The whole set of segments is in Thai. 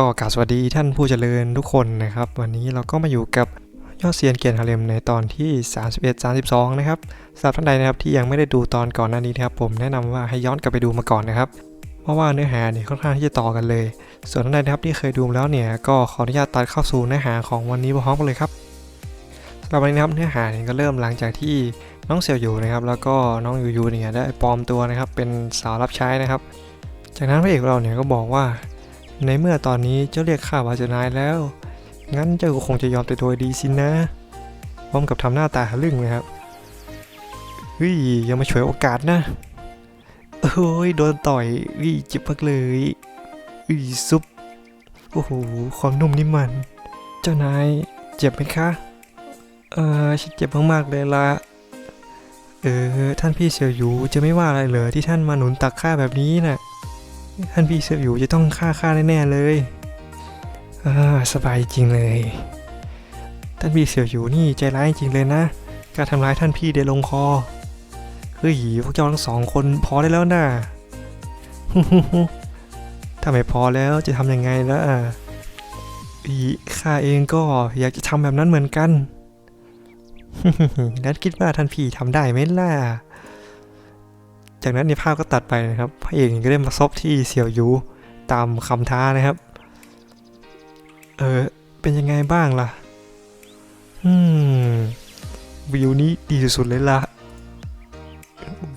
ก็กราสวัสดีท่านผู้เจริญทุกคนนะครับ วันนี้เราก็มาอยู่กับยอดเซียนเกียนฮาเลมในตอนที่ 31 32 นะครับสำหรับท่านใดนะครับที่ยังไม่ได้ดูตอนก่อนหน้านี้นะครับ ผมแนะนำว่าให้ย้อนกลับไปดูมาก่อนนะครับ เพราะว่าเนื้อหาเนี่ยค่อนข้างที่จะต่อกันเลย ส่วนท่านใดนะครับที่เคยดูแล้วเนี่ยก็ขออนุญาตตัดเข้าสู่เนื้อหาของวันนี้พร้อมกันเลยครับสำหรับวันนี้นะครับเนื้อหาเนี่ยก็เริ่มหลังจากที่น้องเสี่ยวอยู่นะครับ แล้วก็น้องยูยูเนี่ยได้ปลอมตัวนะครับเป็นสาวรับใช้นะครับ จากนั้นพระเอกเราเนี่ยก็บอกว่า ในเมื่อตอนนี้เจ้าเรียกข้าว่าเจ้านายแล้ว งั้นเจ้าก็คงจะยอมแต่โดยดีสินะ พร้อมกับทำหน้าตาหะลึ่งเลยครับ เฮ้ยยังมาฉวยโอกาสนะ โอ้ยโดนต่อยเฮ้ยเจ็บมากเลยเฮ้ยซุป โอ้โหความนุ่มนี่มัน เจ้านายเจ็บไหมคะ เออฉันเจ็บมากๆเลยละเออท่านพี่เสี่ยวหยูจะไม่ว่าอะไรเหรอที่ท่านมาหนุนตักข้าแบบนี้น่ะ ท่านพี่เสี่ยวหยูจะต้องฆ่าข้าแน่ๆเลยอ่าสบายจริงเลย ท่านพี่เสี่ยวหยูนี่ใจร้ายจริงเลยนะการทำร้ายท่านพี่เดลงคอเฮ้ยพวกเจ้าทั้งสองคนพอได้แล้วนะถ้าไม่พอแล้วจะทำยังไงล่ะอีข้าเองก็อยากจะทำแบบนั้นเหมือนกัน แล้วคิดว่าท่านพี่ทำได้ไหมล่ะ จากนั้นในภาพก็ตัดไปนะครับพระเอกก็ได้มาซบที่เสี่ยวยูตามคำท้านะครับ เออเป็นยังไงบ้างล่ะ อืม วิวนี้ดีสุดๆเลยล่ะ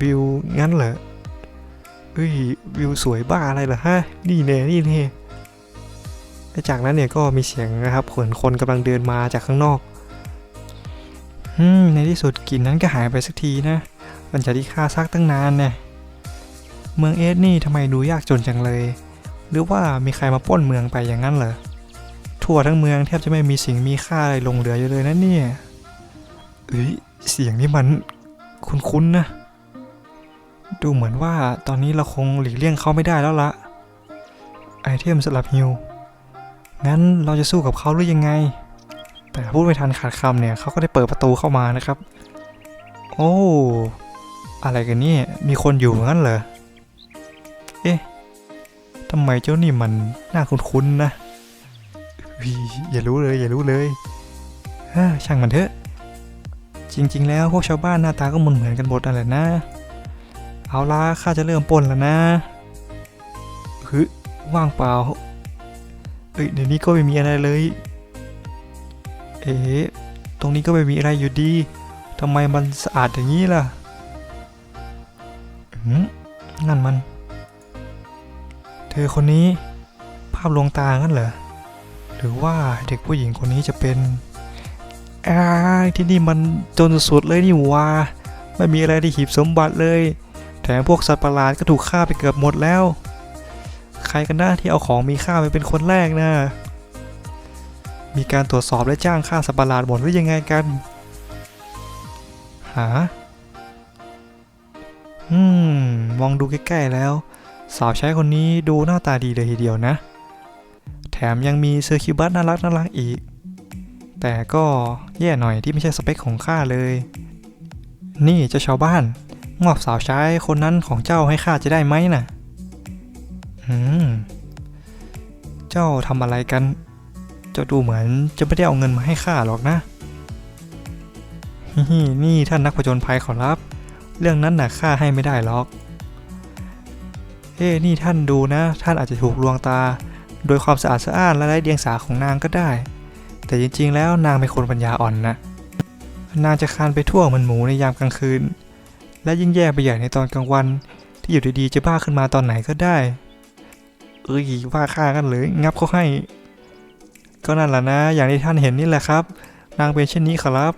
วิวงั้นเหรอเอ้ยวิวสวยบ้าอะไรเหรอฮะ นี่แน่นี่แน่และจากนั้นเนี่ยก็มีเสียงนะครับเหมือนคนกำลังเดินมาจากข้างนอก อืม ในที่สุดกลิ่นนั้นก็หายไปสักทีนะ หลังจากที่ข้าซักตั้งนานเนี่ย เมืองเอสนี่ทำไมดูยากจนจังเลย หรือว่ามีใครมาปล้นเมืองไปอย่างนั้นเหรอ ทั่วทั้งเมืองแทบจะไม่มีสิ่งมีค่าอะไรลงเหลืออยู่เลยนะเนี่ยเอ้ยเสียงนี่มันคุ้นๆนะ ดูเหมือนว่าตอนนี้เราคงหลีกเลี่ยงเขาไม่ได้แล้วละไอเทมสลับฮิว งั้นเราจะสู้กับเขาหรือยังไง แต่พูดไม่ทันขาดคำเนี่ยเขาก็ได้เปิดประตูเข้ามานะครับ โอ้ อะไรกันเนี่ย มีคนอยู่งั้นเหรอ เอ๊ะทำไมเจ้านี่มันน่าคุ้นๆนะวีอย่ารู้เลย อย่ารู้เลยฮ่าช่างมันเถอะ จริง ๆ แล้วพวกชาวบ้านหน้าตาก็เหมือนเหมือนกันหมดนั่นแหละนะ เอาละข้าจะเริ่มปนแล้วนะฮึว่างเปล่า เอ้ยในนี้ก็ไม่มีอะไรเลย เอ๊ะ ตรงนี้ก็ไม่มีอะไรอยู่ดีทำไมมันสะอาดอย่างนี้ล่ะ อืมนั่นมัน เธอคนนี้ภาพลวงตางั้นเหรอ หรือว่าเด็กผู้หญิงคนนี้จะเป็นอาที่นี่มันจนสุดเลยนี่ว่าไม่มีอะไรที่หีบสมบัติเลย แถมพวกสัตว์ประหลาดก็ถูกฆ่าไปเกือบหมดแล้ว ใครกันนะที่เอาของมีค่าไปเป็นคนแรกนะ มีการตรวจสอบและจ้างฆ่าสัตว์ประหลาดหมดหรือยังไงกัน หา อืม มองดูใกล้ๆแล้ว สาวใช้คนนี้ดูหน้าตาดีเลยทีเดียวนะ แถมยังมีเซอร์คิวบัสน่ารักน่ารักอีก แต่ก็แย่หน่อยที่ไม่ใช่สเปคของข้าเลย นี่เจ้าชาวบ้านมอบสาวใช้คนนั้นของเจ้าให้ข้าจะได้ไหมน่ะ อืม เจ้าทำอะไรกัน เจ้าดูเหมือนจะไม่ได้เอาเงินมาให้ข้าหรอกนะ นี่ท่านนักผจญภัยขอรับ เรื่องนั้นน่ะข้าให้ไม่ได้หรอกเฮ้นี่ท่านดูนะ ท่านอาจจะถูกลวงตา โดยความสะอาดสะอ้านและไร้เดียงสาของนางก็ได้ แต่จริงๆ แล้วนางเป็นคนปัญญาอ่อนนะ นางจะคานไปทั่วเหมือนหมูในยามกลางคืน และยิ่งแย่ไปใหญ่ในตอนกลางวัน ที่อยู่ดีๆ จะบ้าขึ้นมาตอนไหนก็ได้ เอ้ยว่าข้ากันเลย งับเขาให้ ก็นั่นแหละนะ อย่างที่ท่านเห็นนี่แหละครับ นางเป็นเช่นนี้ครับ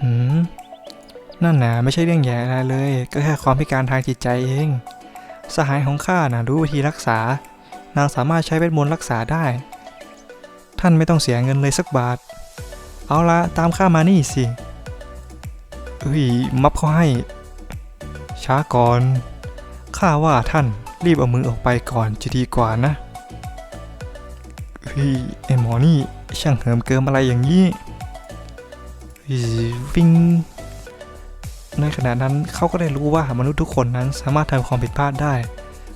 หืม นั่นนะไม่ใช่เรื่องใหญ่อะไรเลย ก็แค่ความพิการทางจิตใจเอง สหายของข้านะรู้วิธีรักษา นางสามารถใช้เวทมนต์รักษาได้ ท่านไม่ต้องเสียเงินเลยสักบาท เอาละตามข้ามานี่สิเฮ้ยมับเขาให้ ช้าก่อน ข้าว่าท่านรีบเอามือออกไปก่อนจะดีกว่านะเฮ้ยไอหมอนี่ช่างเหิมเกิมอะไรอย่างนี้เฮ้ยฟิง ในขณะนั้นเขาก็ได้รู้ว่ามนุษย์ทุกคนนั้นสามารถทำความผิดพลาดได้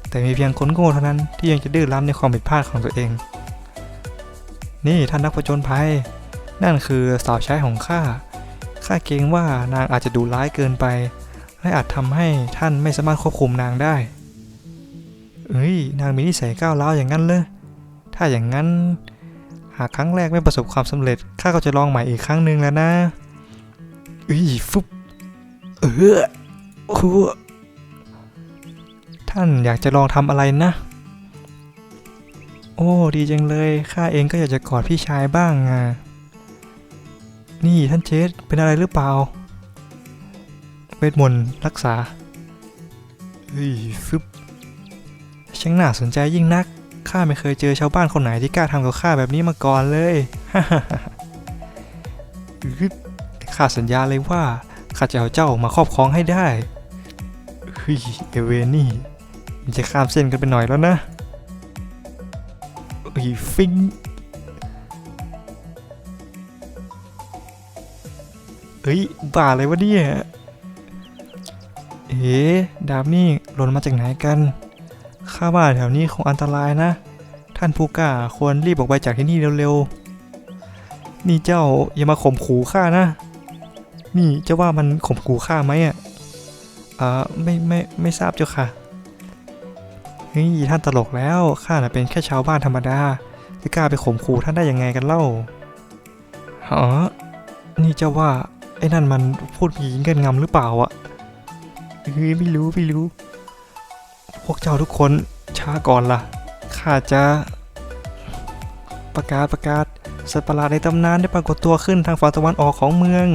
แต่มีเพียงคนโง่เท่านั้นที่ยังจะดื้อรั้นในความผิดพลาดของตัวเอง นี่ท่านนักผจญภัย นั่นคือสาวใช้ของข้าข้าเกรงว่านางอาจจะดูร้ายเกินไป และอาจทำให้ท่านไม่สามารถควบคุมนางได้เอ้ยนางมีนิสัยก้าวร้าวอย่างนั้นเลยถ้าอย่างนั้น หากครั้งแรกไม่ประสบความสำเร็จข้าก็จะลองใหม่อีกครั้งหนึ่งแล้วนะอุ้ยฟุบ เออคูท่านอยากจะลองทำอะไรนะ โอ้ ดีจังเลย ข้าเองก็อยากจะกอดพี่ชายบ้างอะนี่ท่านเจสเป็นอะไรหรือเปล่า เวทมนต์รักษา เฮ้ยฟึบช่างน่าสนใจยิ่งนัก ข้าไม่เคยเจอชาวบ้านคนไหนที่กล้าทำกับข้าแบบนี้มาก่อนเลยอึ๊ดข้าสัญญาเลยว่า ข้าจะเอาเจ้ามาครอบครองให้ได้เฮ้ยเอเวนี่มันจะข้ามเส้นกันไปหน่อยแล้วนะเฮ้ยฟิงเฮ้ยบ้าอะไรวะเนี่ยเอ๋ดาบนี่หล่นมาจากไหนกันข้าว่าแถวนี้คงอันตรายนะ ท่านผู้กล้าควรรีบออกไปจากที่นี่เร็วๆ นี่เจ้าอย่ามาข่มขู่ข้านะ นี่เจะว่ามันข่มขู่ข้าไหมอะอ่าไม่ไม่ไม่ทราบเจ้าค่ะเฮ้ยท่านตลกแล้วข้าน่ะเป็นแค่ชาวบ้านธรรมดาจะกล้าไปข่มขู่ท่านได้ยังไงกันเล่าอ๋อนี่เจ้าว่าไอ้นั่นมันพูดผีเงินงำหรือเปล่าอะเฮ้ยไม่รู้ไม่รู้ พวกเจ้าทุกคนช้าก่อนล่ะข้าจะประกาศประกาศสัตว์ประหลาดในตำนานได้ปรากฏตัวขึ้นทางฝั่งตะวันออกของเมือง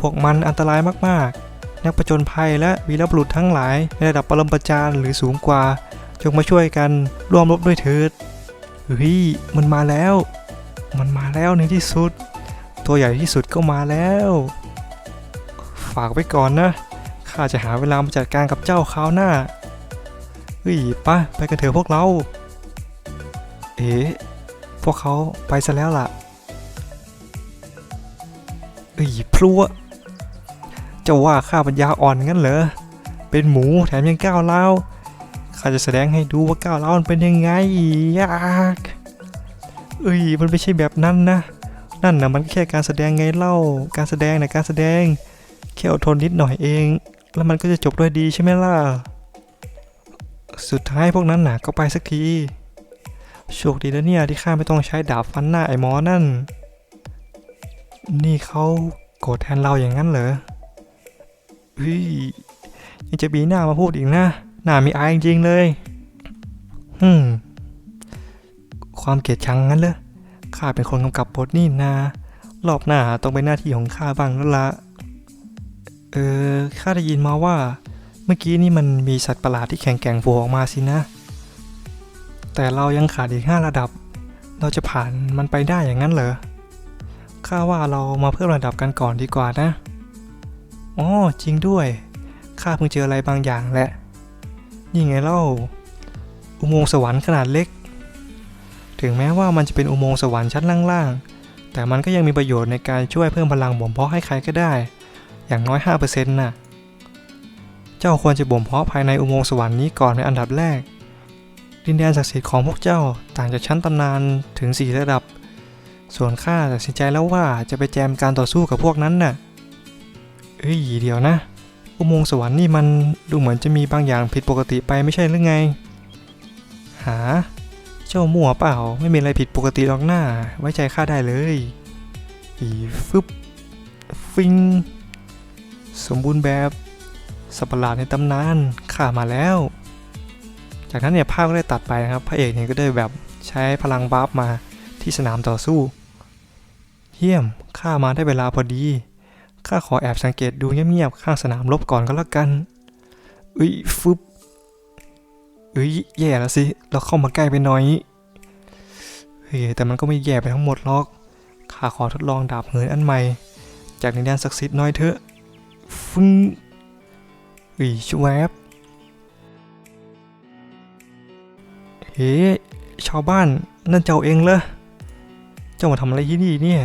พวกมันอันตรายมากๆ นักประจนภัยและวีรบุรุษทั้งหลายในระดับปรมาจารย์หรือสูงกว่า จงมาช่วยกันร่วมรบด้วยเถิดเฮ้ยมันมาแล้ว มันมาแล้วในที่สุด ตัวใหญ่ที่สุดก็มาแล้ว ฝากไว้ก่อนนะข้าจะหาเวลามาจัดการกับเจ้าคราวหน้าเฮ้ยป้าไปกันเถอะพวกเรา เอ๊ะพวกเขาไปซะแล้วล่ะเอ้ยพลัว จะว่าข้าปัญญาอ่อนงั้นเหรอ เป็นหมูแถมยังก้าวเล้าข้าจะแสดงให้ดูว่าก้าวเล้ามันเป็นยังไงยากเอ้ยมันไม่ใช่แบบนั้นนะ นั่นนะมันแค่การแสดงไงเล่า การแสดงนะการแสดงแค่อดทนนิดหน่อยเอง แล้วมันก็จะจบด้วยดีใช่ไหมล่ะ สุดท้ายพวกนั้นน่ะก็ไปสักทีโชคดีแล้วเนี่ยที่ข้าไม่ต้องใช้ดาบฟันหน้าไอ้หมอนั่น นี่เขาโกรธแทนเราอย่างนั้นเหรอ ฮ้ยยังจะบีหน้ามาพูดอีกนะหน้ามีอายจริงๆเลยฮึมความเกลียดชังงั้นเหรอข้าเป็นคนกำกับบทนี่นารอบหน้าต้องเป็นหน้าที่ของข้าบ้างแล้วละเออข้าได้ยินมาว่า เมื่อกี้นี่มันมีสัตว์ประหลาดที่แข็งแกร่งโผล่ออกมาสินะ แต่เรายังขาดอีกห้าระดับ เราจะผ่านมันไปได้อย่างนั้นเหรอข้าว่าเรามาเพิ่มระดับกันก่อนดีกว่านะ อ๋อจริงด้วย ข้าเพิ่งเจออะไรบางอย่างแหละ นี่ไงเล่า อุโมงค์สวรรค์ขนาดเล็ก ถึงแม้ว่ามันจะเป็นอุโมงค์สวรรค์ชั้นล่างๆ แต่มันก็ยังมีประโยชน์ในการช่วยเพิ่มพลังบ่มเพาะให้ใครก็ได้ อย่างน้อย 5%น่ะ เจ้าควรจะบ่มเพาะภายในอุโมงค์สวรรค์นี้ก่อนในอันดับแรก ดินแดนศักดิ์สิทธิ์ของพวกเจ้าต่างจากชั้นตำนานถึง 4 ระดับ ส่วนข้าตัดสินใจแล้วว่าจะไปแจมการต่อสู้กับพวกนั้นน่ะ เอ้ยเดี๋ยวนะ อุโมงค์สวรรค์นี่มันดูเหมือนจะมีบางอย่างผิดปกติไปไม่ใช่หรือไง หา เจ้ามั่วเปล่า ไม่มีอะไรผิดปกติหรอกหน้า ไว้ใจข้าได้เลยอีฟึบฟิง สมบูรณ์แบบสัประหลาดในตำนานข้ามาแล้ว จากนั้นเนี่ยภาพก็ได้ตัดไปนะครับ พระเอกเนี่ยก็ได้แบบใช้พลังบัฟมาที่สนามต่อสู้ เยี่ยมข้ามาได้เวลาพอดี ข้าขอแอบสังเกตดูเงียบๆข้างสนามรบก่อนก็แล้วกันอุ้ยฟึบเอ้ยแย่แล้วสิ เราเข้ามาใกล้ไปหน่อยเฮ้ยแต่มันก็ไม่แย่ไปทั้งหมดหรอก ข้าขอทดลองดาบเหินอันใหม่ จากในแดนศักดิ์สิทธิ์น้อยเถอะฟึ้งเฮ้ยชวบเฮ้ชาวบ้านนั่นเจ้าเองเหรอ เจ้ามาทำอะไรที่นี่เนี่ย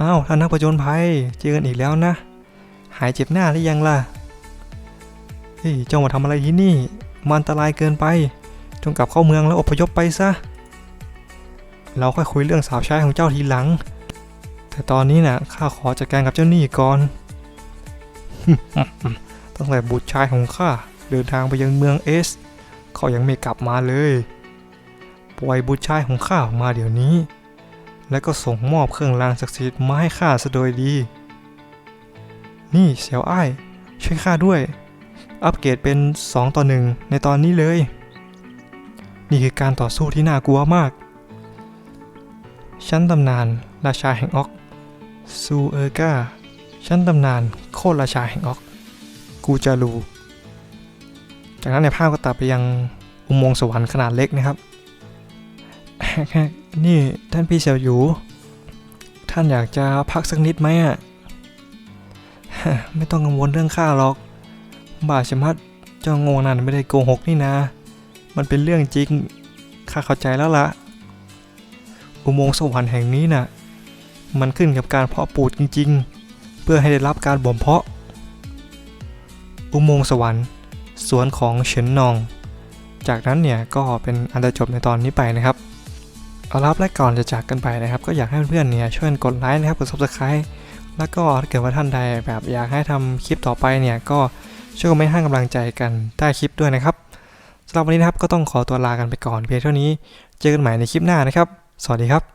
อ้าวท่านนักประจนภัยเจอกันอีกแล้วนะ หายเจ็บหน้าหรือยังล่ะเฮ้ยเจ้ามาทำอะไรที่นี่ มันอันตรายเกินไปจงกลับเข้าเมืองแล้วอพยพไปซะ เราค่อยคุยเรื่องสาวใช้ของเจ้าทีหลัง แต่ตอนนี้น่ะข้าขอจัดการกับเจ้าหนี้ก่อน ตั้งแต่บุตรชายของข้าเดินทางไปยังเมืองเอส เขายังไม่กลับมาเลย ปล่อยบุตรชายของข้าออกมาเดี๋ยวนี้ แล้วก็ส่งมอบเครื่องรางศักดิ์สิทธิ์มาให้ข้าซะโดยดี นี่เสี่ยวอ้าย ช่วยข้าด้วย อัปเกรดเป็น 2 ต่อ1ในตอนนี้เลย นี่คือการต่อสู้ที่น่ากลัวมาก ชั้นตำนาน ราชาแห่งออกซูเออร์กาชั้นตำนาน โคตรราชาแห่งออก กูจารู จากนั้นในภาพก็ตัดไปยังอุโมงค์สวรรค์ขนาดเล็กนะครับ นี่ท่านพี่เสียวหยู ท่านอยากจะพักสักนิดไหมอะ ไม่ต้องกังวลเรื่องข้าหรอก บาชมัดเจ้างงนั่นไม่ได้โกหกนี่นะ มันเป็นเรื่องจริง ข้าเข้าใจแล้วละ อุโมงค์สวรรค์แห่งนี้น่ะ มันขึ้นกับการเพาะปลูกจริง ๆ เพื่อให้ได้รับการบ่มเพาะ อุโมงค์สวรรค์สวนของเฉินนอง จากนั้นเนี่ยก็เป็นอันจบในตอนนี้ไปนะครับ ขอาละครับและก่อนจะจากกันไปนะครับ ก็อยากให้เพื่อนๆเนี่ยช่วยกดไลค์นะครับกด subscribe แล้วก็ถ้าเกิดว่าท่านใดแบบอยากให้ทำคลิปต่อไปเนี่ยก็ช่วยคอมเมนต์ให้กำลังใจกันใต้คลิปด้วยนะครับสำหรับวันนี้นะครับก็ต้องขอตัวลากันไปก่อนเพียงเท่านี้ เจอกันใหม่ในคลิปหน้านะครับ สวัสดีครับ